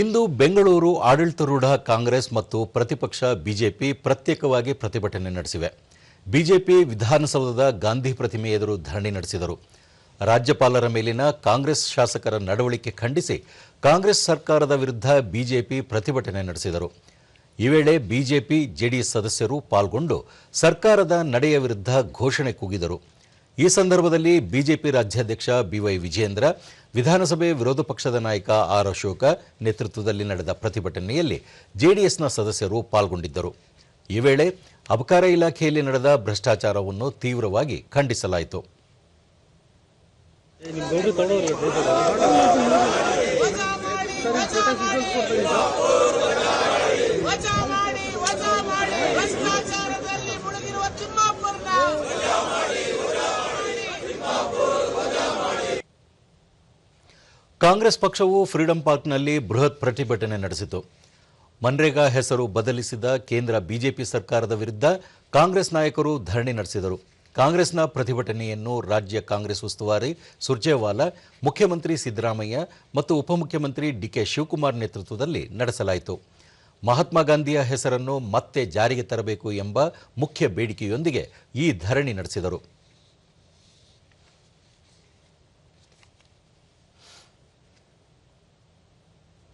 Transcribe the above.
ಇಂದು ಬೆಂಗಳೂರು ಆಡಳಿತಾರೂಢ ಕಾಂಗ್ರೆಸ್ ಮತ್ತು ಪ್ರತಿಪಕ್ಷ ಬಿಜೆಪಿ ಪ್ರತ್ಯೇಕವಾಗಿ ಪ್ರತಿಭಟನೆ ನಡೆಸಿವೆ. ಬಿಜೆಪಿ ವಿಧಾನಸೌಧದ ಗಾಂಧಿ ಪ್ರತಿಮೆ ಎದುರು ಧರಣಿ ನಡೆಸಿದರು. ರಾಜ್ಯಪಾಲರ ಮೇಲಿನ ಕಾಂಗ್ರೆಸ್ ಶಾಸಕರ ನಡವಳಿಕೆ ಖಂಡಿಸಿ ಕಾಂಗ್ರೆಸ್ ಸರ್ಕಾರದ ವಿರುದ್ಧ ಬಿಜೆಪಿ ಪ್ರತಿಭಟನೆ ನಡೆಸಿದರು. ಈ ವೇಳೆ ಬಿಜೆಪಿ ಜೆಡಿಎಸ್ ಸದಸ್ಯರು ಪಾಲ್ಗೊಂಡು ಸರ್ಕಾರದ ನಡೆಯ ವಿರುದ್ಧ ಘೋಷಣೆ ಕೂಗಿದರು. ಈ ಸಂದರ್ಭದಲ್ಲಿ ಬಿಜೆಪಿ ರಾಜ್ಯಾಧ್ಯಕ್ಷ ಬಿವೈ ವಿಜೇಂದ್ರ ವಿಧಾನಸಭೆ ವಿರೋಧ ಪಕ್ಷದ ನಾಯಕ ಆರ್ ಅಶೋಕ ನೇತೃತ್ವದಲ್ಲಿ ನಡೆದ ಪ್ರತಿಭಟನೆಯಲ್ಲಿ ಜೆಡಿಎಸ್ನ ಸದಸ್ಯರು ಪಾಲ್ಗೊಂಡಿದ್ದರು. ಈ ವೇಳೆ ಅಬಕಾರ ಇಲಾಖೆಯಲ್ಲಿ ನಡೆದ ಭ್ರಷ್ಟಾಚಾರವನ್ನು ತೀವ್ರವಾಗಿ ಖಂಡಿಸಲಾಯಿತು. ಕಾಂಗ್ರೆಸ್ ಪಕ್ಷವು ಫ್ರೀಡಂ ಪಾರ್ಕ್ನಲ್ಲಿ ಬೃಹತ್ ಪ್ರತಿಭಟನೆ ನಡೆಸಿತು. ಮನ್ರೇಗಾ ಹೆಸರು ಬದಲಿಸಿದ ಕೇಂದ್ರ ಬಿಜೆಪಿ ಸರ್ಕಾರದ ವಿರುದ್ಧ ಕಾಂಗ್ರೆಸ್ ನಾಯಕರು ಧರಣಿ ನಡೆಸಿದರು. ಕಾಂಗ್ರೆಸ್ನ ಪ್ರತಿಭಟನೆಯನ್ನು ರಾಜ್ಯ ಕಾಂಗ್ರೆಸ್ ಉಸ್ತುವಾರಿ ಸುರ್ಜೇವಾಲಾ, ಮುಖ್ಯಮಂತ್ರಿ ಸಿದ್ದರಾಮಯ್ಯ ಮತ್ತು ಉಪಮುಖ್ಯಮಂತ್ರಿ ಡಿಕೆ ಶಿವಕುಮಾರ್ ನೇತೃತ್ವದಲ್ಲಿ ನಡೆಸಲಾಯಿತು. ಮಹಾತ್ಮ ಗಾಂಧಿಯ ಹೆಸರನ್ನು ಮತ್ತೆ ಜಾರಿಗೆ ತರಬೇಕು ಎಂಬ ಮುಖ್ಯ ಬೇಡಿಕೆಯೊಂದಿಗೆ ಈ ಧರಣಿ ನಡೆಸಿದರು.